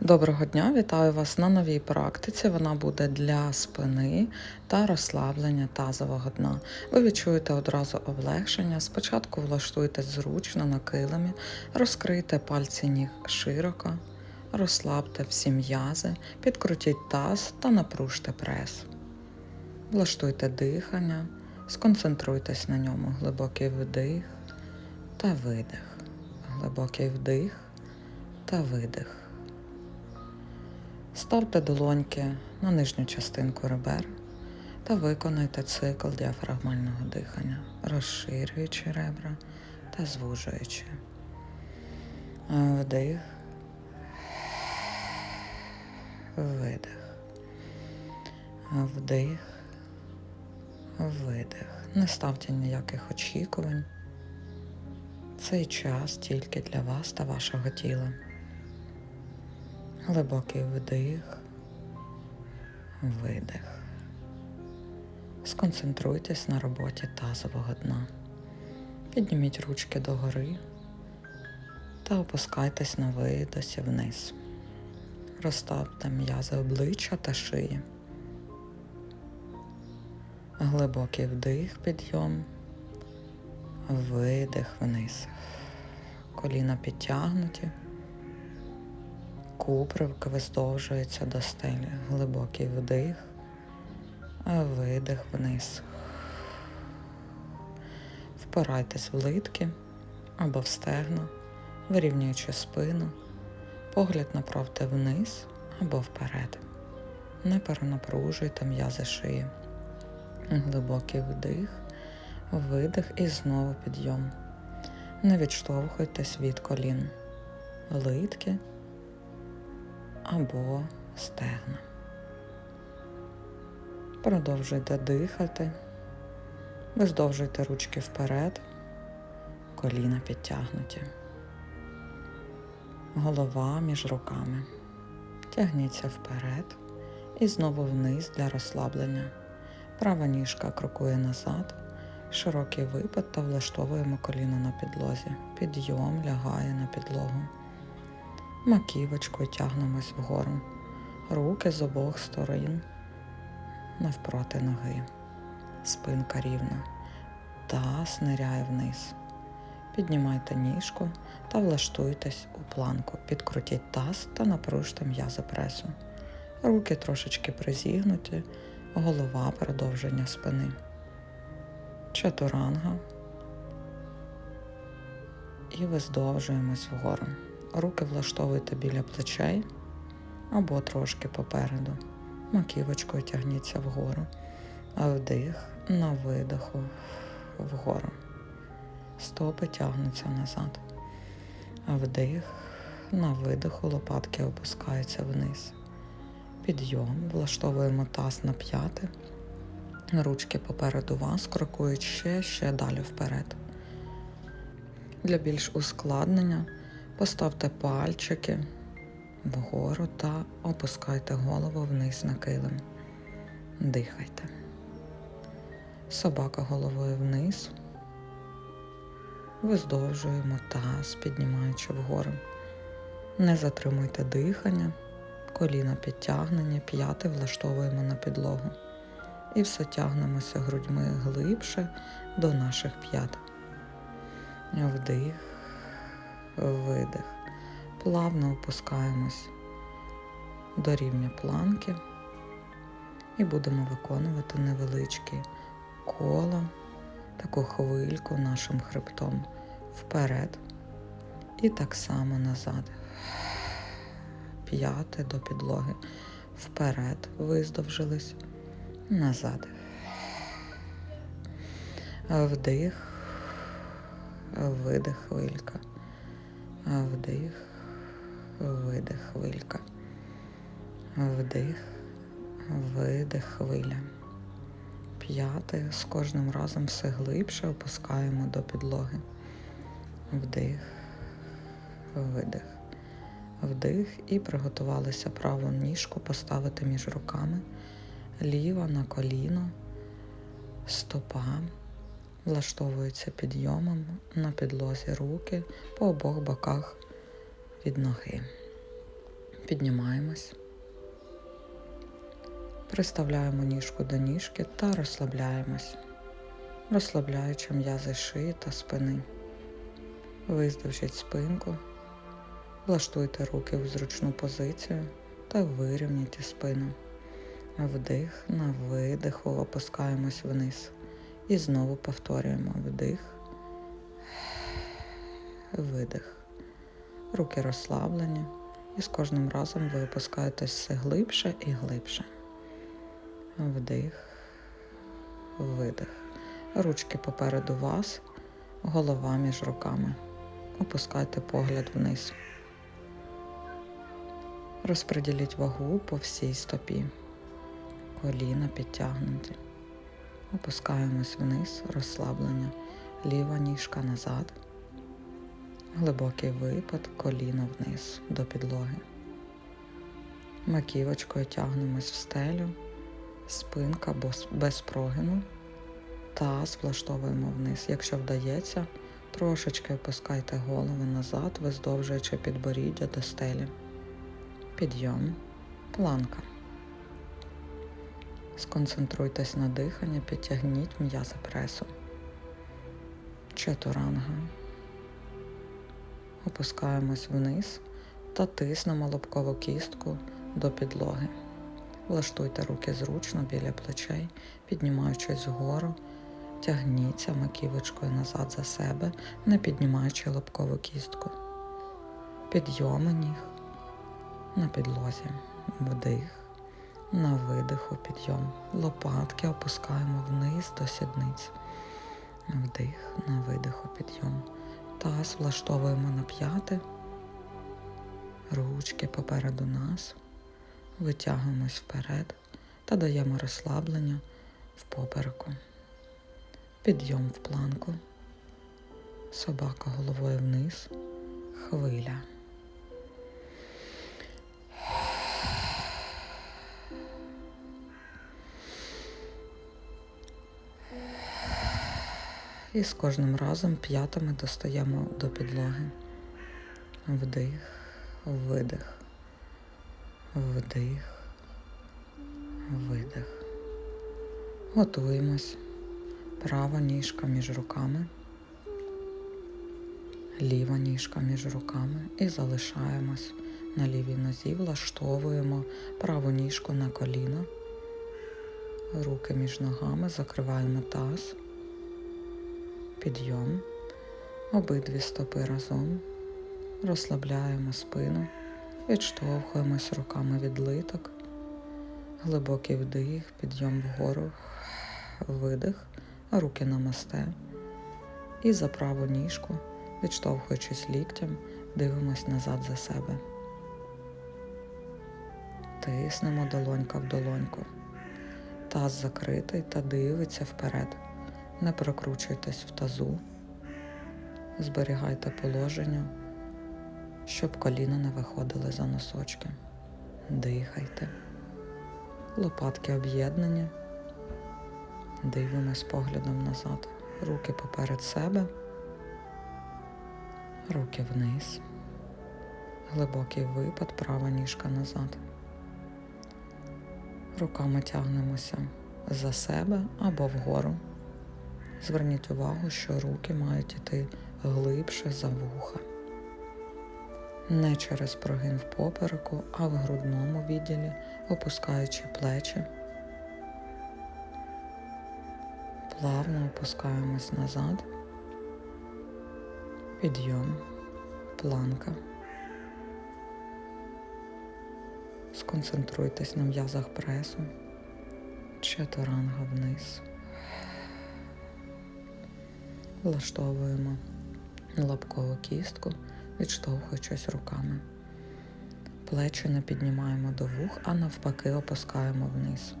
Доброго дня, вітаю вас на новій практиці. Вона буде для спини та розслаблення тазового дна. Ви відчуєте одразу облегшення. Спочатку влаштуйтесь зручно на килимі, розкрийте пальці ніг широко, розслабте всі м'язи, підкрутіть таз та напружте прес. Влаштуйте дихання, сконцентруйтесь на ньому. Глибокий вдих та видих. Глибокий вдих та видих. Ставте долоньки на нижню частинку ребер та виконайте цикл діафрагмального дихання, розширюючи ребра та звужуючи. Вдих, видих, вдих, видих. Не ставте ніяких очікувань. Цей час тільки для вас та вашого тіла. Глибокий вдих, видих. Сконцентруйтесь на роботі тазового дна. Підніміть ручки догори та опускайтесь на видосі вниз. Розставте м'язи обличчя та шиї. Глибокий вдих, підйом, видих вниз. Коліна підтягнуті. Купривки виздовжуються до стелі. Глибокий вдих, видих вниз. Впирайтесь в литки або в стегна, вирівнюючи спину. Погляд направте вниз або вперед. Не перенапружуйте м'язи шиї. Глибокий вдих, видих і знову підйом. Не відштовхуйтесь від колін. Литки або стегна. Продовжуйте дихати, виздовжуйте ручки вперед, коліна підтягнуті. Голова між руками. Тягніться вперед і знову вниз для розслаблення. Права ніжка крокує назад, широкий випад та влаштовуємо коліно на підлозі. Підйом лягає на підлогу маківочкою тягнемось вгору, руки з обох сторон навпроти ноги, спинка рівна, таз ниряє вниз. Піднімайте ніжку та влаштуйтесь у планку. Підкрутіть таз та напружте м'язи пресу. Руки трошечки призігнуті, голова продовження спини. Чатуранга. І виздовжуємось вгору. Руки влаштовуйте біля плечей або трошки попереду. Маківочкою тягніться вгору, а вдих на видиху вгору. Стопи тягнуться назад. А вдих на видиху лопатки опускаються вниз. Підйом, влаштовуємо таз на п'яти. Ручки попереду вас крокують ще ще далі вперед. Для більш ускладнення Поставте пальчики вгору та опускайте голову вниз на килим. Дихайте. Собака головою вниз. Виздовжуємо таз, піднімаючи вгору. Не затримуйте дихання, коліна підтягнені, п'яти влаштовуємо на підлогу. І все тягнемося грудьми глибше до наших п'ят. Вдих видих. Плавно опускаємось до рівня планки і будемо виконувати невеличке коло, таку хвильку нашим хребтом вперед і так само назад. П'яти до підлоги. Вперед виздовжились, назад. Вдих, видих хвилька. Вдих, видих хвилька. Вдих, видих хвиля. П'яте з кожним разом все глибше опускаємо до підлоги. Вдих, видих. Вдих і приготувалися праву ніжку поставити між руками, ліва на коліно, стопа влаштовується підйомом на підлозі руки по обох боках від ноги. Піднімаємось. Приставляємо ніжку до ніжки та розслабляємось, розслабляючи м'язи шиї та спини. Виздовжіть спинку, влаштуйте руки в зручну позицію та вирівняйте спину. Вдих на видиху опускаємось вниз. І знову повторюємо вдих, видих. Руки розслаблені, і з кожним разом ви опускаєтесь все глибше і глибше. Вдих, видих. Ручки попереду вас, голова між руками. Опускайте погляд вниз. Розподіліть вагу по всій стопі. Коліна підтягнуті. Опускаємось вниз, розслаблення. Ліва ніжка назад. Глибокий випад, коліно вниз до підлоги. Маківочкою тягнемось в стелю, спинка без прогину. Таз влаштовуємо вниз. Якщо вдається, трошечки опускайте голову назад, виздовжуючи підборіддя до стелі. Підйом, планка. Сконцентруйтесь на диханні, підтягніть м'язи пресу. Чатуранга. Опускаємось вниз та тиснемо лобкову кістку до підлоги. Влаштуйте руки зручно біля плечей, піднімаючись вгору, тягніться маківочкою назад за себе, не піднімаючи лобкову кістку. Підйоми ніг на підлозі. Вдих. На видиху підйом. Лопатки опускаємо вниз до сідниць. Вдих, на видиху підйом. Таз влаштовуємо на п'яти. Ручки попереду нас. Витягуємось вперед та даємо розслаблення в попереку. Підйом в планку. Собака головою вниз. Хвиля. І з кожним разом п'ятами достаємо до підлоги. Вдих, видих, вдих, видих. Готуємось. Права ніжка між руками, ліва ніжка між руками. І залишаємось на лівій нозі, влаштовуємо праву ніжку на коліно, руки між ногами, закриваємо таз підйом, обидві стопи разом, розслабляємо спину, відштовхуємось руками від литок, глибокий вдих, підйом вгору, видих, руки на мосте. І за праву ніжку, відштовхуючись ліктям, дивимось назад за себе. Тиснемо долонька в долоньку. Таз закритий та дивиться вперед. Не прокручуйтесь в тазу, зберігайте положення, щоб коліна не виходили за носочки. Дихайте, лопатки об'єднані, дивимось поглядом назад, руки поперед себе, руки вниз, глибокий випад, права ніжка назад. Руками тягнемося за себе або вгору. Зверніть увагу, що руки мають іти глибше за вуха. Не через прогин в попереку, а в грудному відділі, опускаючи плечі. Плавно опускаємось назад. Підйом, планка. Сконцентруйтесь на м'язах пресу, чатуранга вниз. Влаштовуємо лапкову кістку, відштовхуючись руками. Плечі не піднімаємо до вух, а навпаки опускаємо вниз.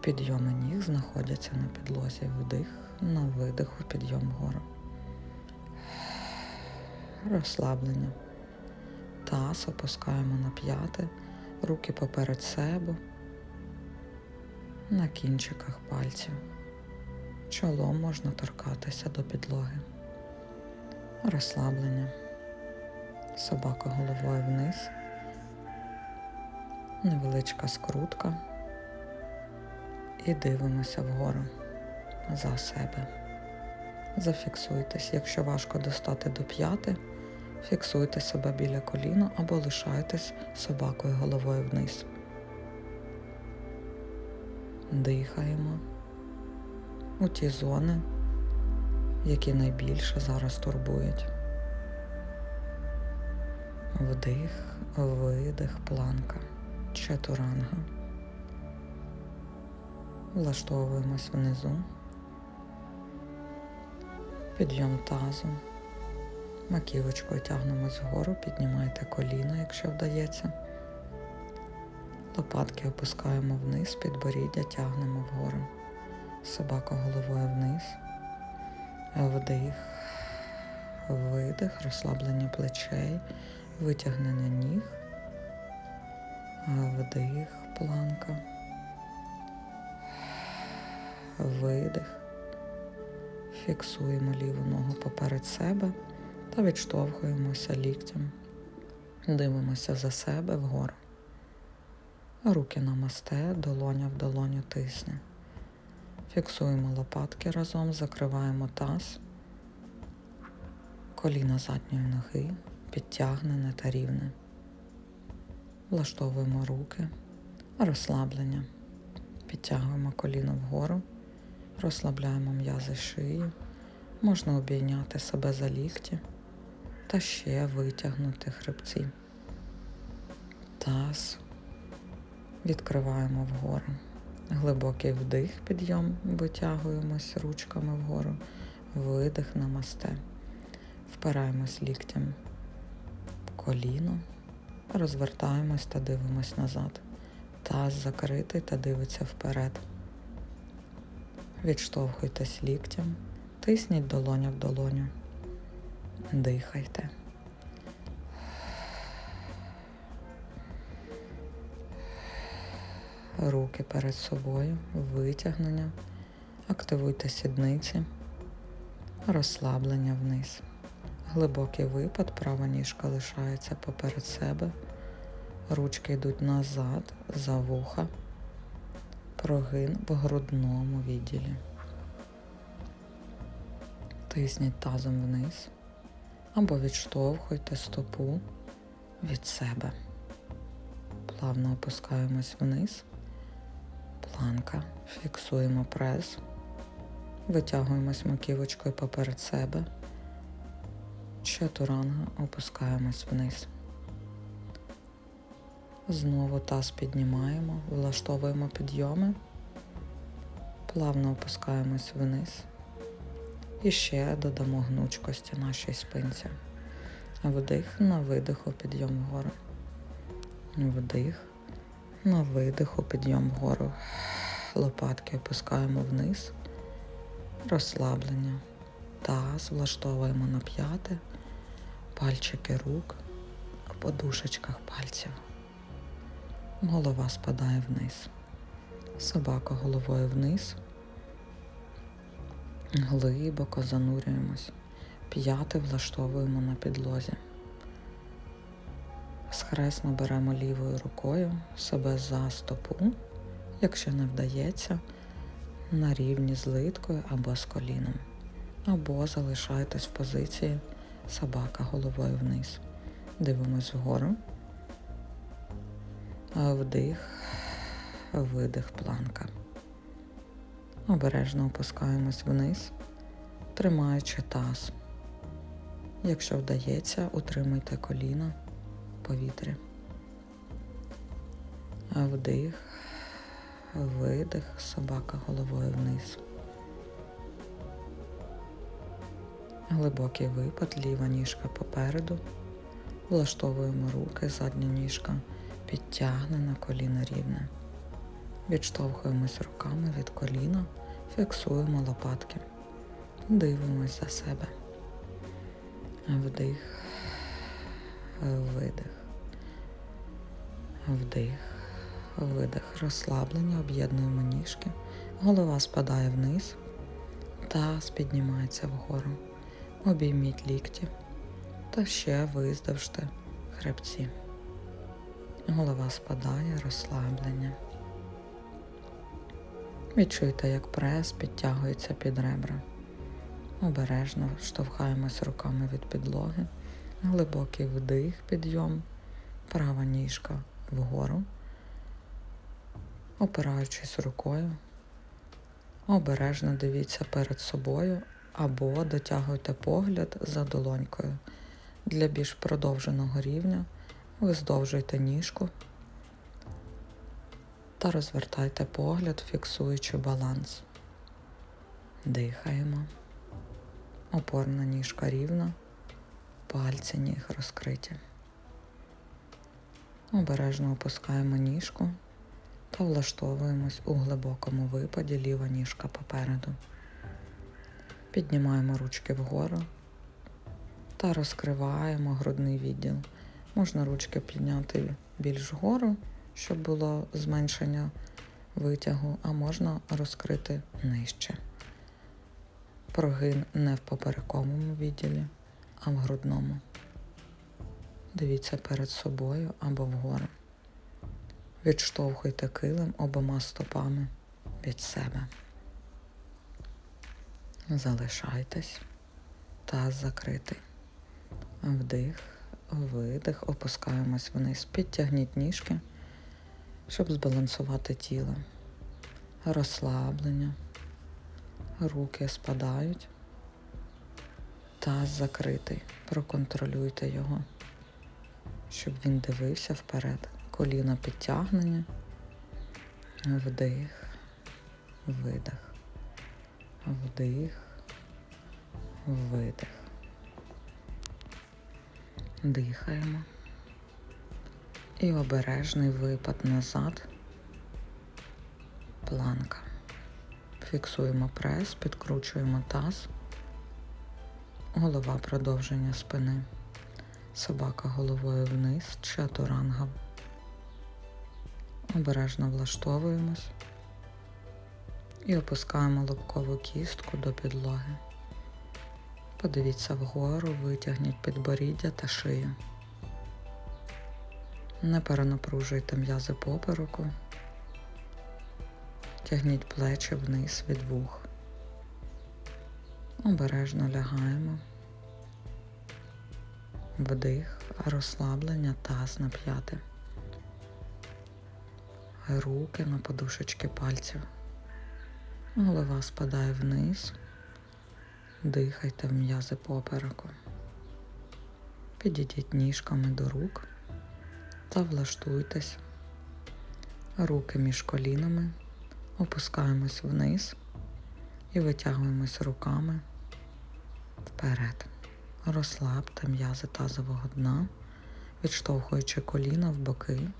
Підйоми ніг знаходяться на підлозі вдих, на видиху підйом вгору. Розслаблення. Таз опускаємо на п'яти, руки поперед себе, на кінчиках пальців. Чолом можна торкатися до підлоги. Розслаблення. Собака головою вниз, невеличка скрутка. І дивимося вгору за себе. Зафіксуйтесь, якщо важко достати до п'яти, фіксуйте себе біля коліна або лишайтесь собакою головою вниз. Дихаємо у ті зони, які найбільше зараз турбують. Вдих, видих, планка, чатуранга. Влаштовуємось внизу. Підйом тазу. Маківочкою тягнемось вгору, піднімайте коліна, якщо вдається. Лопатки опускаємо вниз, підборіддя тягнемо вгору. Собака головою вниз. Вдих, видих, розслаблення плечей, витягнення ніг. Вдих, планка. Видих. Фіксуємо ліву ногу поперед себе та відштовхуємося ліктем. Дивимося за себе вгору. Руки намасте, долоня в долоню тисне. Фіксуємо лопатки разом, закриваємо таз, коліна задньої ноги, підтягнене та рівне. Влаштовуємо руки, розслаблення. Підтягуємо коліно вгору, розслабляємо м'язи шиї, можна обійняти себе за лікті та ще витягнути хребці. Таз відкриваємо вгору. Глибокий вдих, підйом, витягуємось ручками вгору, видих намасте. Впираємось ліктем в коліно, розвертаємось та дивимось назад. Таз закритий та дивиться вперед. Відштовхуйтесь ліктем, тисніть долоня в долоню. Дихайте. Руки перед собою, витягнення, активуйте сідниці, розслаблення вниз. Глибокий випад, права ніжка лишається поперед себе, ручки йдуть назад, за вуха, прогин в грудному відділі. Тисніть тазом вниз або відштовхуйте стопу від себе. Плавно опускаємось вниз планка, фіксуємо прес, витягуємось маківочкою поперед себе, чатуранга, опускаємось вниз. Знову таз піднімаємо, влаштовуємо підйоми, плавно опускаємось вниз і ще додамо гнучкості нашій спинці. Вдих на видиху, підйом вгору. Вдих. На видиху підйом вгору. Лопатки опускаємо вниз. Розслаблення. Таз влаштовуємо на п'яти, пальчики рук, а подушечках пальців. Голова спадає вниз. Собака головою вниз. Глибоко занурюємось. П'яти влаштовуємо на підлозі. Схресно беремо лівою рукою себе за стопу, якщо не вдається, на рівні з литкою або з коліном. Або залишайтесь в позиції собака головою вниз. Дивимось вгору. Вдих, видих, планка. Обережно опускаємось вниз, тримаючи таз. Якщо вдається, утримуйте коліна повітря. Вдих, видих, собака головою вниз. Глибокий випад, ліва ніжка попереду. Влаштовуємо руки, задня ніжка підтягнена, коліно рівне. Відштовхуємось руками від коліна, фіксуємо лопатки. Дивимось за себе. Вдих, видих. Вдих, видих, розслаблення, об'єднуємо ніжки, голова спадає вниз, таз піднімається вгору. Обійміть лікті та ще виздовжте хребці. Голова спадає, розслаблення. Відчуйте, як прес підтягується під ребра. Обережно штовхаємось руками від підлоги. Глибокий вдих, підйом, права ніжка вгору, опираючись рукою. Обережно дивіться перед собою або дотягуйте погляд за долонькою. Для більш продовженого рівня ви здовжуйте ніжку та розвертайте погляд, фіксуючи баланс. Дихаємо. Опорна ніжка рівна, пальці ніг розкриті. Обережно опускаємо ніжку та влаштовуємось у глибокому випаді ліва ніжка попереду. Піднімаємо ручки вгору та розкриваємо грудний відділ. Можна ручки підняти більш вгору, щоб було зменшення витягу, а можна розкрити нижче. Прогин не в поперековому відділі, а в грудному. Дивіться перед собою або вгору. Відштовхуйте килим обома стопами від себе. Залишайтесь. Таз закритий. Вдих, видих, опускаємось вниз. Підтягніть ніжки, щоб збалансувати тіло. Розслаблення. Руки спадають. Таз закритий. Проконтролюйте його, щоб він дивився вперед. Коліна підтягнені. Вдих, видих. Вдих, видих. Дихаємо. І обережний випад назад. Планка. Фіксуємо прес, підкручуємо таз. Голова продовження спини. Собака головою вниз, чатуранга. Обережно влаштовуємось і опускаємо лобкову кістку до підлоги. Подивіться вгору, витягніть підборіддя та шию. Не перенапружуйте м'язи попереку. Тягніть плечі вниз від вух. Обережно лягаємо. Вдих, розслаблення, таз на п'яти. Руки на подушечки пальців. Голова спадає вниз. Дихайте в м'язи попереку. Підійдіть ніжками до рук та влаштуйтесь. Руки між колінами. Опускаємось вниз і витягуємось руками вперед. Розслабте м'язи тазового дна, відштовхуючи коліна в боки,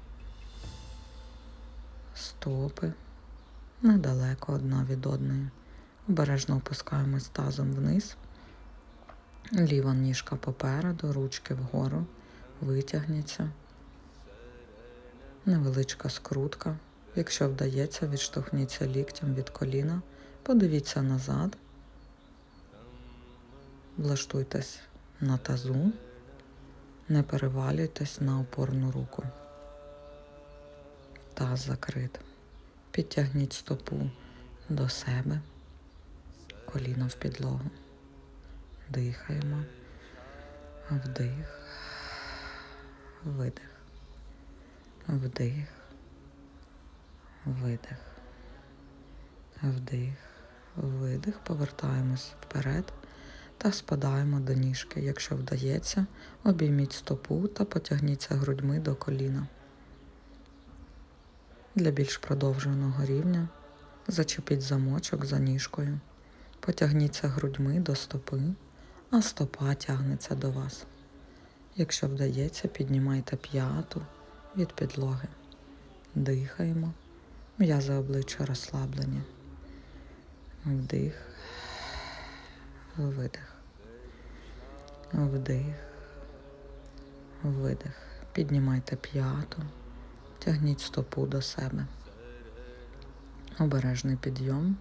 стопи недалеко одна від одної. Обережно опускаємось тазом вниз, ліва ніжка попереду, ручки вгору, витягніться, невеличка скрутка. Якщо вдається, відштовхніться ліктем від коліна, подивіться назад, влаштуйтесь на тазу, не перевалюйтесь на опорну руку. Таз закрит. Підтягніть стопу до себе, коліно в підлогу. Дихаємо, вдих, видих, вдих. Видих, вдих, видих, повертаємось вперед та спадаємо до ніжки. Якщо вдається, обійміть стопу та потягніться грудьми до коліна. Для більш продовженого рівня зачепіть замочок за ніжкою, потягніться грудьми до стопи, а стопа тягнеться до вас. Якщо вдається, піднімайте п'яту від підлоги. Дихаємо. М'язи обличчя розслаблені. Вдих, видих. Вдих, видих. Піднімайте п'яту, тягніть стопу до себе. Обережний підйом.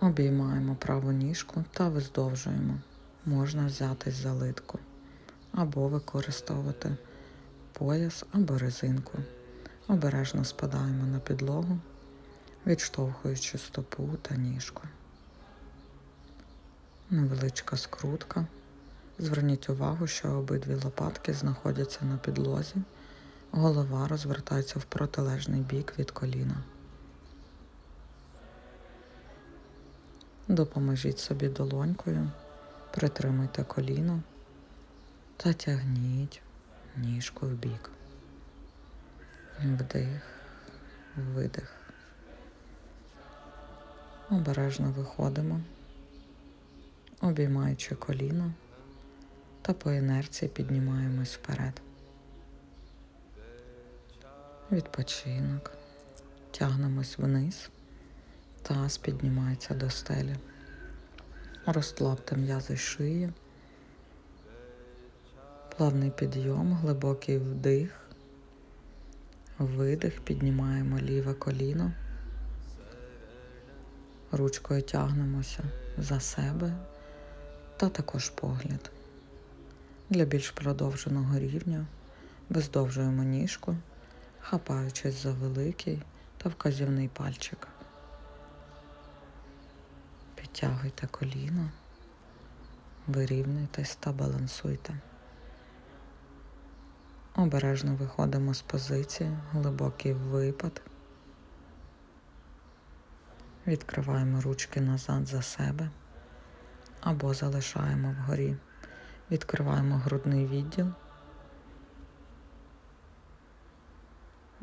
Обіймаємо праву ніжку та виздовжуємо. Можна взятись за литку або використовувати пояс або резинку. Обережно спадаємо на підлогу, відштовхуючи стопу та ніжку. Невеличка скрутка. Зверніть увагу, що обидві лопатки знаходяться на підлозі, голова розвертається в протилежний бік від коліна. Допоможіть собі долонькою, притримуйте коліно та тягніть ніжку в бік. Вдих, видих. Обережно виходимо, обіймаючи коліно та по інерції піднімаємось вперед. Відпочинок. Тягнемось вниз. Таз піднімається до стелі. Розслабте м'язи шиї. Плавний підйом, глибокий вдих. Видих, піднімаємо ліве коліно. Ручкою тягнемося за себе та також погляд. Для більш продовженого рівня виздовжуємо ніжку, хапаючись за великий та вказівний пальчик. Підтягуйте коліно, вирівнюйтесь та балансуйте. Обережно виходимо з позиції, глибокий випад. Відкриваємо ручки назад за себе або залишаємо вгорі. Відкриваємо грудний відділ.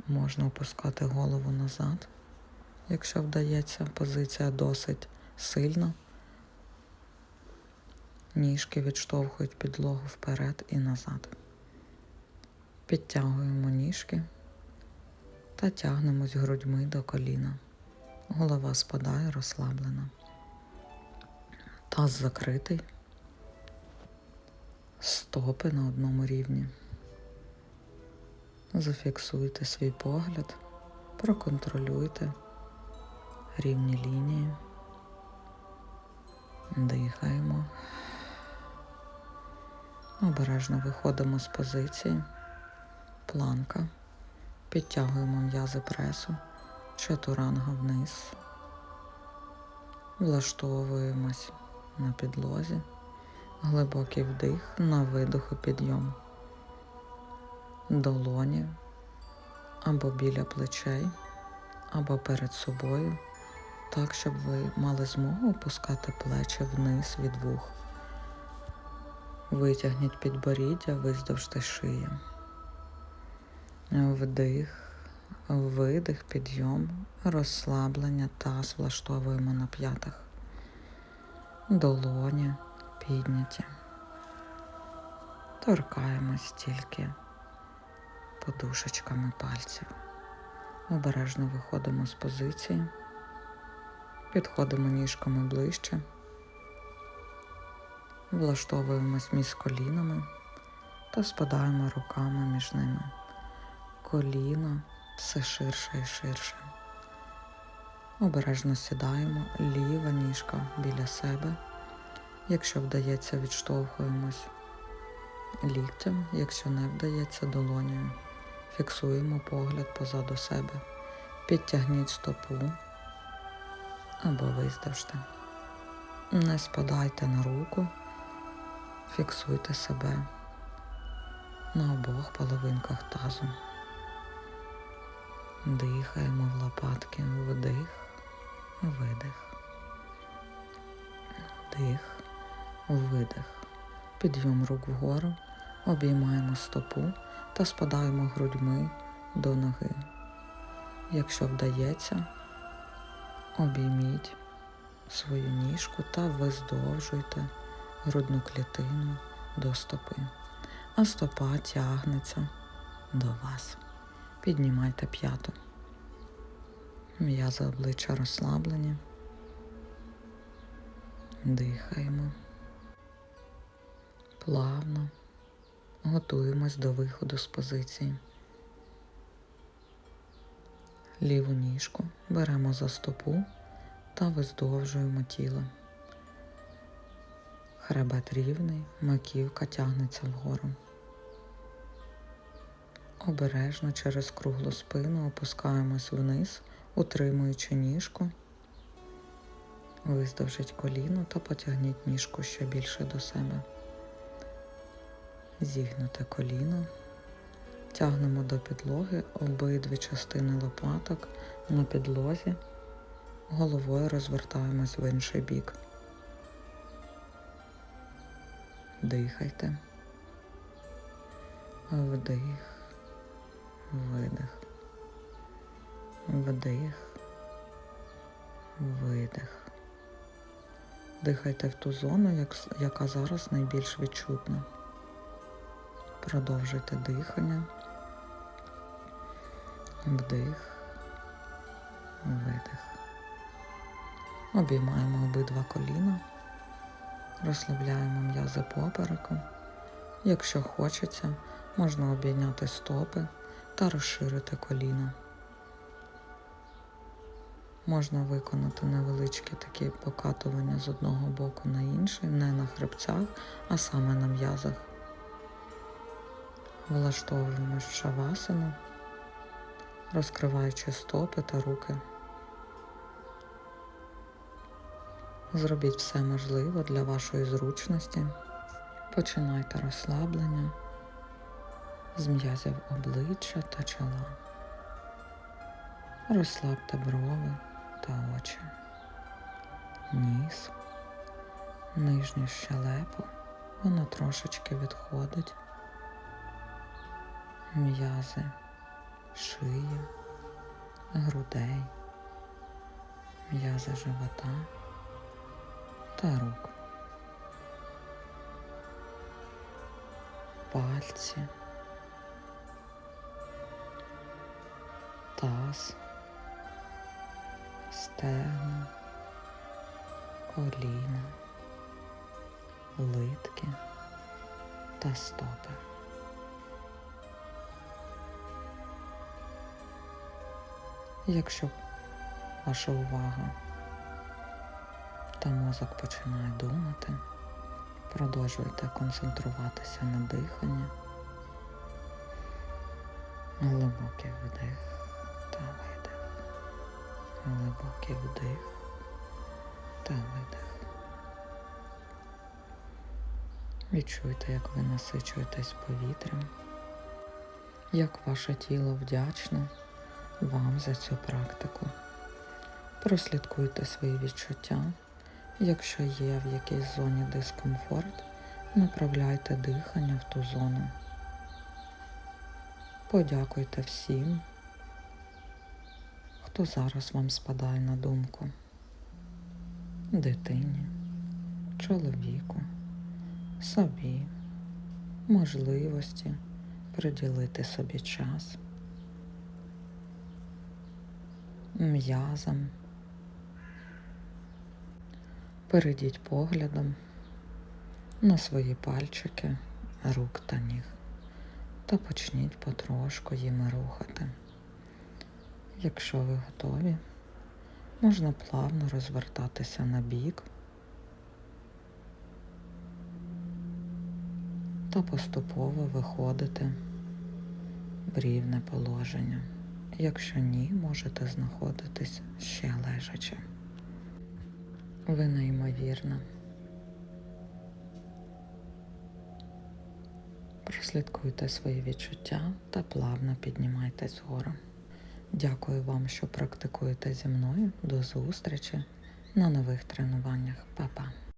Можна опускати голову назад, якщо вдається, позиція досить сильна. Ніжки відштовхують підлогу вперед і назад. Підтягуємо ніжки та тягнемось грудьми до коліна. Голова спадає розслаблена. Таз закритий. Стопи на одному рівні. Зафіксуйте свій погляд, проконтролюйте рівні лінії. Дихаємо. Обережно виходимо з позиції. Планка. Підтягуємо м'язи пресу, чатуранга вниз. Влаштовуємось на підлозі. Глибокий вдих на видоху підйом. Долоні або біля плечей, або перед собою, так, щоб ви мали змогу опускати плечі вниз від вух. Витягніть підборіддя, виздовжте шиї. Вдих, видих, підйом, розслаблення, таз влаштовуємо на п'ятах. Долоні підняті. Торкаємось тільки подушечками пальців. Обережно виходимо з позиції, підходимо ніжками ближче, влаштовуємось між колінами та спадаємо руками між ними. Коліно все ширше і ширше. Обережно сідаємо, ліва ніжка біля себе. Якщо вдається, відштовхуємось ліктем, якщо не вдається долонею. Фіксуємо погляд позаду себе. Підтягніть стопу або виздовжте. Не спадайте на руку, фіксуйте себе на обох половинках тазу. Дихаємо в лопатки, вдих, видих. Вдих, видих. Підйом рук вгору, обіймаємо стопу та спадаємо грудьми до ноги. Якщо вдається, обійміть свою ніжку та виздовжуйте грудну клітину до стопи, а стопа тягнеться до вас. Піднімайте п'яту. М'язи обличчя розслаблені. Дихаємо. Плавно готуємось до виходу з позиції. Ліву ніжку беремо за стопу та виздовжуємо тіло. Хребет рівний, маківка тягнеться вгору. Обережно через круглу спину опускаємось вниз, утримуючи ніжку. Виздовжіть коліно та потягніть ніжку ще більше до себе. Зігнуте коліно. Тягнемо до підлоги обидві частини лопаток на підлозі. Головою розвертаємось в інший бік. Дихайте. Вдих, Вдих, видих. Дихайте в ту зону, яка зараз найбільш відчутна. Продовжуйте дихання. Вдих, видих. Обіймаємо обидва коліна. Розслабляємо м'язи попереку. Якщо хочеться, можна обійняти стопи та розширити коліна. Можна виконати невеличкі такі покатування з одного боку на інший, не на хребцях, а саме на м'язах. Влаштовуємось в шавасану, розкриваючи стопи та руки. Зробіть все можливе для вашої зручності. Починайте розслаблення з м'язів обличчя та чола. Розслабте брови та очі, ніс, нижню щелепу, воно трошечки відходить, м'язи, шиї, грудей, м'язи живота. Та рук. Пальці, таз, стегна, коліна, литки та стопи. Якщо ваша увага та мозок починає думати, продовжуйте концентруватися на диханні. Глибокий вдих та видих. Глибокий вдих та видих. Відчуйте, як ви насичуєтесь повітрям, як ваше тіло вдячне вам за цю практику. Прослідкуйте свої відчуття. Якщо є в якійсь зоні дискомфорт, направляйте дихання в ту зону. Подякуйте всім, хто зараз вам спадає на думку. Дитині, чоловіку, собі, можливості приділити собі час, м'язам. Перейдіть поглядом на свої пальчики рук та ніг та почніть потрошку їми рухати. Якщо ви готові, можна плавно розвертатися на бік та поступово виходити в рівне положення. Якщо ні, можете знаходитись ще лежачи. Ви неймовірна. Прослідкуйте свої відчуття та плавно піднімайтесь вгору. Дякую вам, що практикуєте зі мною. До зустрічі на нових тренуваннях. Па-па!